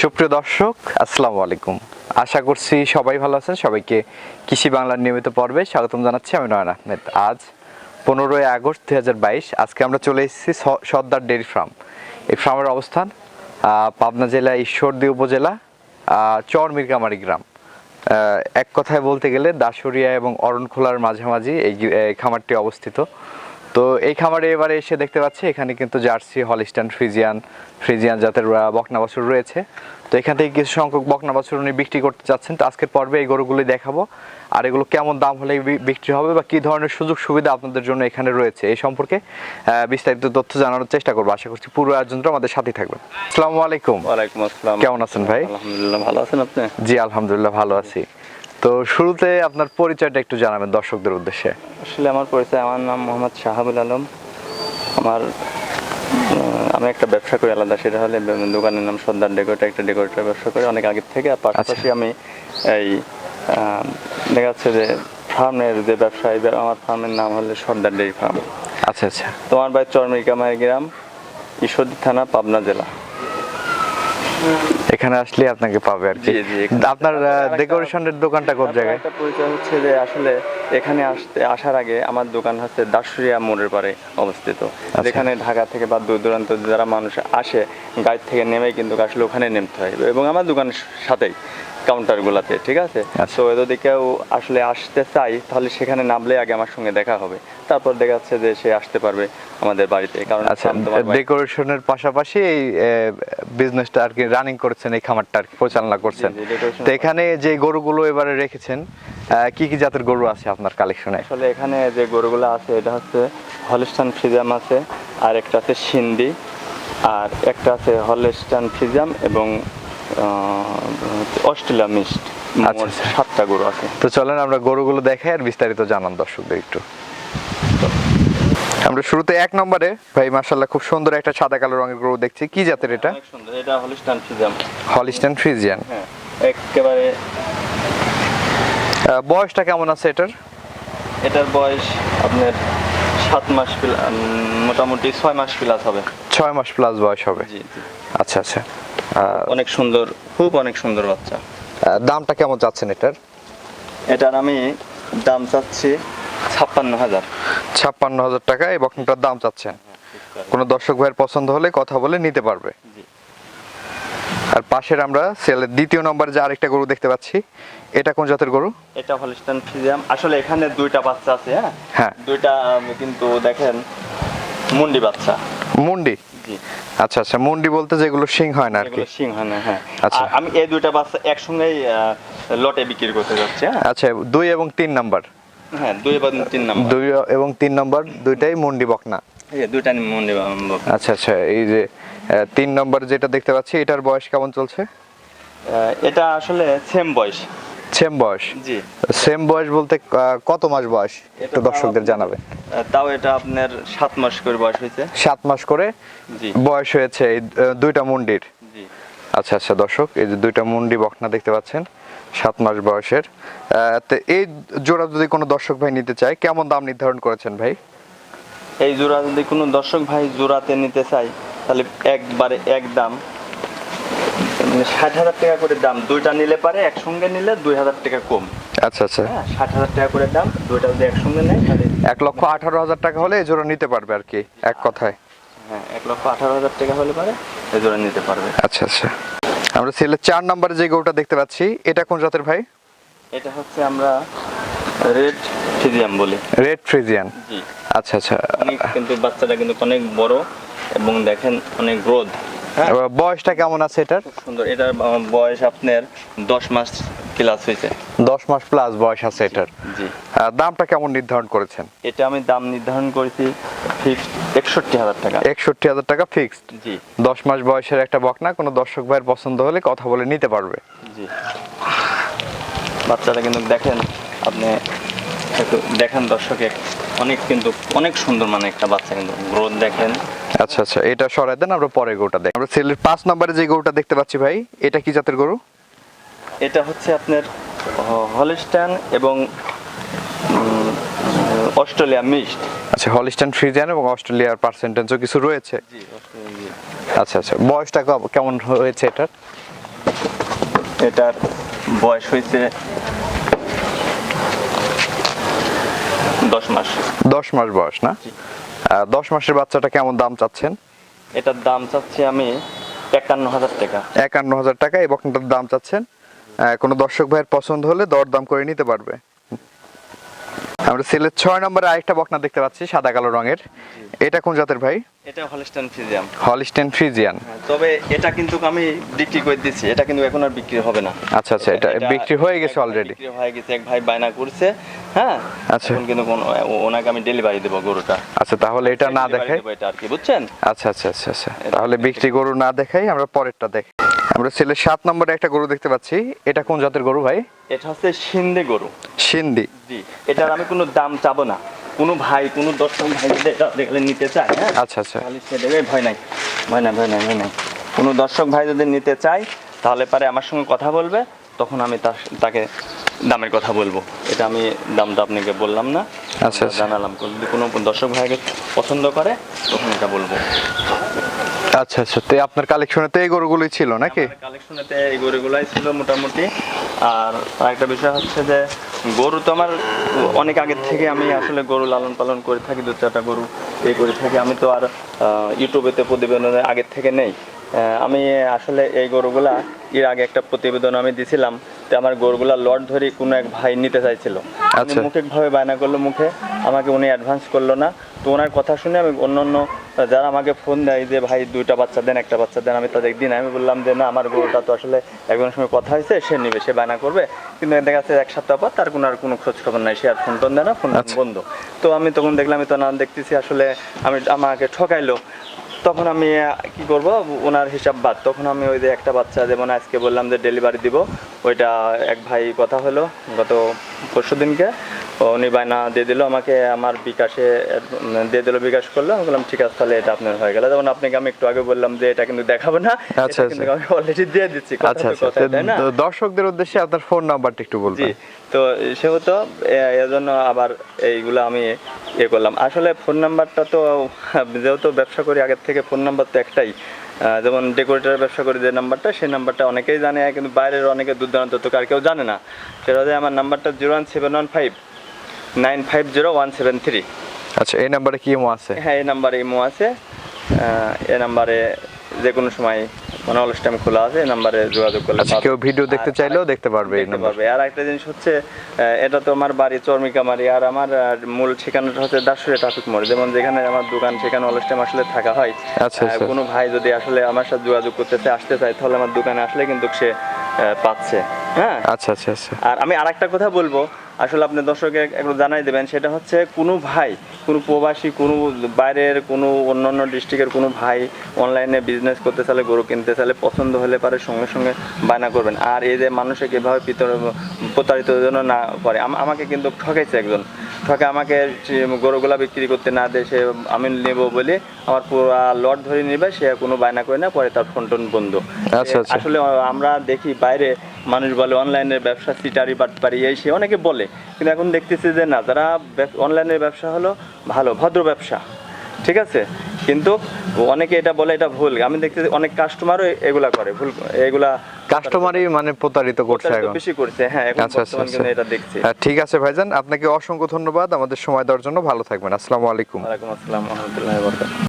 সুপ্রিয় দর্শক, আসসালামু আলাইকুম। আশা করছি সবাই ভালো আছেন। সবাইকে কৃষি বাংলার নিয়মিত পর্বে স্বাগতম জানাচ্ছি। আমি নয়ন আহমেদ। আজ পনেরোই আগস্ট দুই হাজার বাইশ। আজকে আমরা চলে এসেছি সর্দার ডেয়ারি ফার্ম। এই ফার্মের অবস্থান পাবনা জেলা ঈশ্বরদী উপজেলা চর মিরকামারি গ্রাম। এক কথায় বলতে গেলে দাসুরিয়া এবং অরণখোলার মাঝামাঝি এই খামারটি অবস্থিত। তো এই খামারে এবারে এসে দেখতে পাচ্ছি এখানে কিন্তু জার্সি হলিস্টান ফ্রিজিয়ান ফ্রিজিয়ান জাতের বকনা বাছুর রয়েছে। তো এখান থেকে কিছু সংখ্যক বকনা বাছুর উনি বিক্রি করতে চাচ্ছেন। তো আজকের পর্বে এই গরুগুলি দেখাবো। আর এগুলো কেমন দাম হলে বিক্রি হবে বা কি ধরনের সুযোগ সুবিধা আপনাদের জন্য এখানে রয়েছে এই সম্পর্কে আহ, বিস্তারিত তথ্য জানানোর চেষ্টা করব। আশা করছি পুরো আয়োজনটা আমাদের সাথেই থাকবেন আসসালামু আলাইকুম। ওয়ালাইকুম আসসালাম। কেমন আছেন ভাই? আলহামদুলিল্লাহ ভালো আছেন আপনি? জি আলহামদুলিল্লাহ ভালো আছি। তো শুরুতে আপনার পরিচয়টা একটু জানাবেন দর্শকদের উদ্দেশ্যে। আসলে আমার পরিচয় আমার নাম মোহাম্মদ শাহাবুল আলম। আমার আমি একটা ব্যবসা করি আলাদা সেটা হলে দোকানের নাম সর্দার ডেকোরেটর একটা ডেকোরেটর ব্যবসা করি অনেক আগের থেকে। আর পাশাপাশি আমি এই দেখা যাচ্ছে যে ফার্মের যে ব্যবসা আমার ফার্মের নাম হলে সর্দার ডেয়ারি ফার্ম। আচ্ছা আচ্ছা। তোমার বাড়ি চরমিকামাই গ্রাম ঈশ্বরদী থানা পাবনা জেলা। এখানে আসলে আপনাকে পাবে আর কি। আপনার ডেকোরেশনের দোকানটা কোন জায়গায়? একটা পরিচয় হচ্ছে যে আসলে এখানে আসতে আসার আগে আমার দোকান হচ্ছে দাসুরিয়া মোড়ের পারে অবস্থিত। আচ্ছা। যেখানে ঢাকা থেকে বা দূর দূরান্ত যারা মানুষ আসে গাড়ি থেকে নেমে কিন্তু আসলে ওখানে নেমতে হয়। এবং আমার দোকানের সাথেই। কাউন্টারগুলোতে ঠিক আছে? আচ্ছা। তো যদি কেউ আসলে আসতে চাই তাহলে সেখানে নামলে আগে আমার সঙ্গে দেখা হবে। তারপর দেখা যাচ্ছে যে সে আসতে পারবে আমাদের বাড়িতে। কারণ আচ্ছা ডেকোরেশনের পাশাপাশি এই বিজনেসটা আর কি রানিং করছেন এই খামারটা আর কি পরিচালনা করছেন। তো এখানে যে গরুগুলো এবারে রেখেছেন কি কি জাতের গরু আছে আপনার কালেকশনে আসলে এখানে যে গরুগুলো আছে এটা হচ্ছে হলিস্টান ফ্রিজাম আছে আর একটা আছে সিন্ধি আর একটা আছে হলিস্টান ফ্রিজাম এবং অস্ট্রেলিয়া মিস্ট আচ্ছা, আচ্ছা। সাতটা গরু আছে। তো চলেন আমরা গরুগুলো দেখাই আর বিস্তারিত জানান দর্শকদের একটু। আমরা শুরুতে এক নম্বরে ভাই মার্শাল্লাহ খুব সুন্দর একটা সাদা কালো রঙের গরু দেখছি। কি জাতের এটা? সুন্দর এটা হলিস্টান ফিজাম হলিস্টান ফ্রিজিয়ান হ্যাঁ একেবারে বয়সটা কেমন আছে এটার? এটার বয়স আপনার সাত মাস মোটামুটি ছয় মাস প্লাস হবে। ছয় মাস প্লাস বয়স হবে। আচ্ছা আচ্ছা। অনেক সুন্দর খুব অনেক সুন্দর বাচ্চা। দামটা কেমন চাচ্ছেন এটার? এটার আমি দাম চাচ্ছি ছাপ্পান্ন হাজার। ছাপ্পান্ন হাজার টাকা এই বকনাটার দাম চাচ্ছেন। কোনো দর্শক ভাইয়ের পছন্দ হলে কথা বলে নিতে পারবে। জি। আর পাশের আমরা সেলের দ্বিতীয় নম্বরে যে আরেকটা গরু দেখতে পাচ্ছি এটা কোন জাতের গরু? এটা হলিস্টান ফ্রিজিয়াম আসলে এখানে দুইটা বাচ্চা আছে হ্যাঁ? হ্যাঁ। দুইটা কিন্তু দেখেন মুন্ডি বাচ্চা। মুন্ডি? জি। আচ্ছা আচ্ছা মুন্ডি বলতে যেগুলো সিং হয় না আর কি। সিং হয় না হ্যাঁ। আচ্ছা। আমি এই দুইটা বাচ্চা একসঙ্গেই লটে বিক্রি করতে যাচ্ছি হ্যাঁ। আচ্ছা দুই এবং তিন নাম্বার। হ্যাঁ দুই বা তিন নাম্বার। দুই এবং তিন নাম্বার দুইটাই মুন্ডি বকনা। দুইটা মুন্ডি বা- আচ্ছা আচ্ছা এই যে তিন নম্বর যেটা দেখতে পাচ্ছি এটার বয়স কেমন চলছে? এটা আসলে সেম বয়স। সেম বয়স? জি। সেম বয়স বলতে কত মাস বয়স? একটু এটা দর্শকদের তাও- জানাবে তাও এটা আপনার সাত মাস করে বয়স হয়েছে। সাত মাস করে জি। বয়স হয়েছে এই দুইটা মুন্ডির। জি। আচ্ছা আচ্ছা দর্শক এই যে দুইটা মুন্ডি বকনা দেখতে পাচ্ছেন সাত মাস বয়সের। তো এই জোড়া যদি কোনো দর্শক ভাই নিতে চায় কেমন দাম নির্ধারণ করেছেন ভাই? এই জোড়া যদি কোনো দর্শক ভাই জোড়াতে নিতে চায় তাহলে একবারে এক দাম। মানে ষাট হাজার টাকা করে দাম দুইটা নিলে পারে একসঙ্গে নিলে দুই হাজার টাকা কম। আচ্ছা আচ্ছা। হ্যাঁ ষাট হাজার টাকা করে দাম দুইটা যদি একসঙ্গে নেয় তাহলে এক লক্ষ আঠারো হাজার টাকা হলে এই জোড়া নিতে পারবে আর কি এক কথায়। হ্যাঁ এক লক্ষ আঠারো হাজার টাকা হলে পারে এই জোড়া নিতে পারবে। আচ্ছা আচ্ছা। আমরা সেলের চার নম্বরে যে গরুটা দেখতে পাচ্ছি এটা কোন জাতের ভাই? এটা হচ্ছে আমরা রেড ফিজিয়াম বলি। Red Friesian. জি। আচ্ছা আচ্ছা। কিন্তু বাচ্চাটা কিন্তু অনেক বড় এবং দেখেন অনেক গ্রোথ বয়সটা কেমন আছে এটার? সুন্দর। এটার বয়স আপনার দশ মাস ক্লাস হয়েছে। দশ মাস প্লাস বয়স আছে এটার। জি। দামটা কেমন নির্ধারণ করেছেন? এটা আমি দাম নির্ধারণ করেছি ফিক্সড একষট্টি হাজার টাকা। একষট্টি হাজার টাকা ফিক্সড জি। দশ মাস বয়সের একটা বকনা কোনো দর্শক ভাইয়ের পছন্দ হলে কথা বলে নিতে পারবে। জি। বাচ্চাটা কিন্তু দেখেন আপনি একটু দেখেন দর্শকে অনেক কিন্তু অনেক সুন্দর মানে একটা বাচ্চা কিন্তু। গ্রোথ দেখেন। আচ্ছা আচ্ছা এটা সরাই দেন আমরা পরে গরুটা দেখি। আমরা সেলের পাঁচ নম্বরে যে গরুটা দেখতে পাচ্ছি ভাই এটা কি জাতের গরু? এটা হচ্ছে আপনার হলিস্টান এবং অস্ট্রেলিয়া মিক্সড। আচ্ছা হলিস্টান ফ্রিজিয়ান এবং অস্ট্রেলিয়ার পার্সেন্টেজও কিছু রয়েছে? আচ্ছা আচ্ছা বয়সটা কেমন হয়েছে এটার? এটার বয়স হয়েছে দশ মাস। দশ মাস বয়স না? দশ মাসের বাচ্চাটা কেমন দাম চাচ্ছেন? এটার দাম চাচ্ছি আমি একান্ন হাজার টাকা। একান্ন হাজার টাকা এই বকনাটার দাম চাচ্ছেন? কোনো দর্শক ভাইয়ের পছন্দ হলে দর দাম করে নিতে পারবে। আমরা সিলেট ছয় নম্বরে আরেকটা বকনা দেখতে পাচ্ছি সাদা কালো রঙের। এটা কোন জাতের ভাই? এটা হলস্টাইন ফিজিয়াম হলিস্টেন ফ্রিজিয়ান তবে এটা কিন্তু আমি বিক্রি করে দিচ্ছি এটা কিন্তু এখন আর বিক্রি হবে না। আচ্ছা আচ্ছা এটা বিক্রি হয়ে গেছে অলরেডি বিক্রি হয়ে গেছে এক ভাই বায়না করছে হ্যাঁ? আচ্ছা। এখন কিন্তু কোন- ওনাকে আমি ডেলিভারি দেবো গরুটা। আচ্ছা তাহলে এটা না দেখাই। এটা আর কি বুঝছেন? আচ্ছা আচ্ছা আচ্ছা আচ্ছা। তাহলে বিক্রি গরু না দেখাই আমরা পরেরটা দেখি। আমরা সিলেট সাত নম্বরে একটা গরু দেখতে পাচ্ছি। এটা কোন জাতের গরু ভাই? এটা হচ্ছে সিন্ধে গরু। সিন্ধি। জি এটার আমি কোনো দাম চাবো না। কোনো ভাই কোনো দর্শক ভাই যদি এটা দেখলে নিতে চায় হ্যাঁ? আচ্ছা আচ্ছা। খালি সে দেবে ভয় নাই। ভয় নাই ভয় নাই ভয় নাই। কোনো দর্শক ভাই যদি নিতে চায় তাহলে পারে আমার সঙ্গে কথা বলবে তখন আমি তার তাকে দামের কথা বলব। এটা আমি দামটা আপনাকে বললাম না। আচ্ছা, আচ্ছা। জানালাম। যদি কোনো দর্শক ভাইকে পছন্দ করে তখন এটা বলব। আচ্ছা আচ্ছা। তো আপনার কালেকশনে তো এই গরুগুলোই ছিল নাকি? কালেকশনেতে এই গরুগুলাই ছিল মোটামুটি। আর আরেকটা বিষয় হচ্ছে যে, গরু তো আমার অনেক আগের থেকে আমি আসলে গরু লালন পালন করে থাকি, দু চারটা গরু এই করে থাকি। আমি তো আর ইউটিউবেতে প্রতিবেদনের আগের থেকে নেই। আমি আসলে এই গরুগুলা এর আগে একটা প্রতিবেদন আমি দিছিলাম। তো আমার গরুগুলা লট ধরে কোনো এক ভাই নিতে চাইছিল। আচ্ছা। মৌখিকভাবে বায়না করল মুখে আমাকে উনি অ্যাডভান্স করল না। তো ওনার কথা শুনে আমি অন্য অন্য যারা আমাকে ফোন দেয় যে ভাই দুইটা বাচ্চা দেন একটা বাচ্চা দেন আমি তাদের দিন আমি বললাম যে না আমার গরুটা তো আসলে একজনের সঙ্গে কথা হয়েছে সে নিবে সে বায়না করবে। কিন্তু দেখা যাচ্ছে এক সপ্তাহ পর তার কোনো আর কোনো খোঁজ খবর নাই সে আর ফোন টোন দেয় না ফোন আচ্ছা। বন্ধ। তো আমি তখন দেখলাম আমি তো না দেখতেছি আসলে আমি আমাকে ঠকাইলো। তখন আমি কি করব? ওনার হিসাব বাদ। তখন আমি ওই যে একটা বাচ্চা, যেমন আজকে বললাম যে ডেলিভারি দিব, ওইটা এক ভাই কথা হলো গত পরশু দিনকে উনি বায়না দিয়ে দিল আমাকে আমার বিকাশে দিয়ে দিল বিকাশ করল। আমি বললাম ঠিক আছে তাহলে এটা আপনার হয়ে গেল। যেমন আপনাকে আমি একটু আগে বললাম যে এটা কিন্তু দেখাবো না। আচ্ছা, কিন্তু আমি অলরেডি দিয়ে দিচ্ছি। আচ্ছা আচ্ছা। দর্শকদের উদ্দেশ্যে আপনার ফোন নাম্বারটা একটু বলবেন। তো সেহেতু এজন্য আবার এইগুলো আমি এ করলাম। আসলে ফোন নাম্বারটা তো যেহেতু ব্যবসা করি আগের থেকে ফোন নাম্বার তো একটাই। যেমন ডেকোরেটারের ব্যবসা করি যে নাম্বারটা সেই নাম্বারটা অনেকেই জানে কিন্তু বাইরের অনেকে দূর দূরান্ত তো আর কেউ জানে না। সেটা হচ্ছে আমার নাম্বারটা zero one seven one five nine five zero one seven three. আচ্ছা এই নাম্বারে কি ইমো আছে? হ্যাঁ এই নাম্বারে ইমো আছে। এই নাম্বারে যে কোনো সময় মানে অলস টাইম খোলা আছে এই নাম্বারে যোগাযোগ করলে আচ্ছা কেউ ভিডিও দেখতে চাইলেও দেখতে পারবে এই পারবে। আর একটা জিনিস হচ্ছে এটা তো আমার বাড়ি চর্মিকামারি আর আমার মূল ঠিকানাটা হচ্ছে দাসুরে ট্রাফিক মোড়। যেমন যেখানে আমার দোকান সেখানে অলস টাইম আসলে থাকা হয়। আচ্ছা, আচ্ছা। কোনো ভাই যদি আসলে আমার সাথে যোগাযোগ করতে চায় আসতে চায় তাহলে আমার দোকানে আসলে কিন্তু সে পাচ্ছে। হ্যাঁ? আচ্ছা আচ্ছা আচ্ছা। আর আমি আরেকটা কথা বলব। আসলে আপনি দর্শকে একটু জানাই দেবেন সেটা হচ্ছে কোনো ভাই কোনো প্রবাসী কোনো বাইরের কোনো অন্যান্য ডিস্ট্রিক্টের কোনো ভাই অনলাইনে বিজনেস করতে চাইলে গরু কিনতে চাইলে পছন্দ হলে পারে সঙ্গে সঙ্গে বায়না করবেন। আর এই যে মানুষে কীভাবে প্রতারিত যেন না করে আম- আমাকে কিন্তু ঠকাইছে একজন। ঠকে আমাকে গরুগুলা বিক্রি করতে না দেয় সে আমি নেব বলে আমার পুরো লট ধরে নেবে সে কোনো বায়না করে না পরে তার ফোন টোন বন্ধ। আচ্ছা, আচ্ছা। আসলে আমরা দেখি বাইরে মানুষ বলে অনলাইনের ব্যবসা সিটারি বাটপারি এই সে অনেকে বলে। কিন্তু এখন দেখতেছি যে না যারা অনলাইনের ব্যবসা হলো ভালো ভদ্র ব্যবসা। ঠিক আছে? কিন্তু অনেকে এটা বলে এটা ভুল। আমি দেখতেছি অনেক কাস্টমারও এগুলা করে ভুল এগুলা কাস্টমারই মানে প্রতারিত করছে এখন। বেশি করছে হ্যাঁ এখন আচ্ছা আচ্ছা বর্তমান আচ্ছা। কিন্তু এটা দেখছি। হ্যাঁ, ঠিক আছে ভাইজান। আপনাকে অসংখ্য ধন্যবাদ। আমাদের সময় দেওয়ার জন্য ভালো থাকবেন। আসসালামু আলাইকুম। ওয়ালাইকুম আসসালাম রহমতুল্লাহ বরকাত